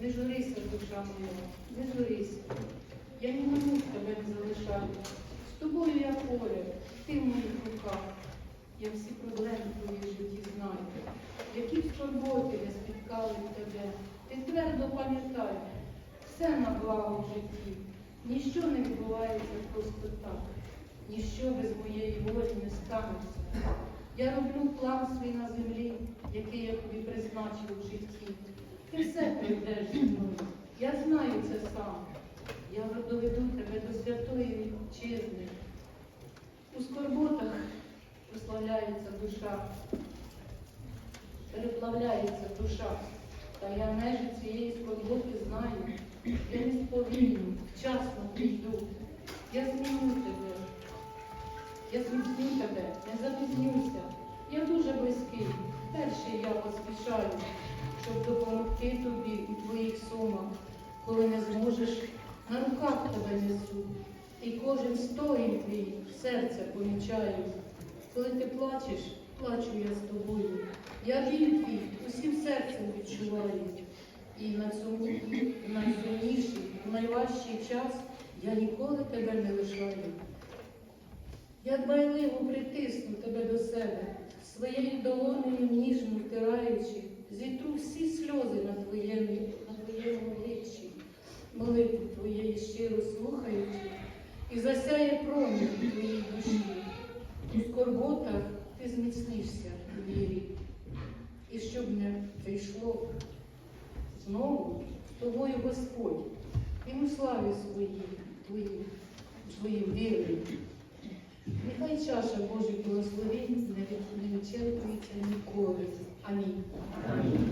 Не журися, душа моя, не журися. Я на мить тебе не залишаю. З тобою я поряд, ти в моїх руках. Я всі проблеми в твоїй житті знаю. Які б скорботи не спіткали тебе, ти твердо пам'ятай, все на благо в житті. Ніщо не відбувається просто так, ніщо без моєї волі не станеться. Я роблю план свій на землі, який я тобі призначив у житті. Ти все пройдеш зі мною. Я знаю це сам. Я доведу тебе до святої вітчизни. У скорботах прославляється душа, переплавляється душа. Та я межі цієї скорботи знаю. Я не сповільню, вчасно прийду. Я зміню тебе. Я зміцню тебе, не запізнюся. Я дуже близький. Перший я поспішаю, щоб допомогти тобі у твоїх сумах, коли не зможеш, на руках тебе несу. І кожен сторін твій серце помічаю. Коли ти плачеш, плачу я з тобою. Я біль твій усім серцем відчуваю. І на цьому найсумніший, в найважчий час я ніколи тебе не лишаю. Я дбайливо притисну тебе до себе, своєю долонею ніжно зітру всі сльози на твоєму, на твоєму обличчі, молитву твоєї щиро слухаючи, і засяє промінь у твоїй душі. У скорботах ти зміцнишся в вірі. І щоб не прийшло знову тобою Господь, і у славі своїй, твоїй, своїм. Нехай чаша Божих благословень не від- не вичерпується ніколи. Амінь. Амінь.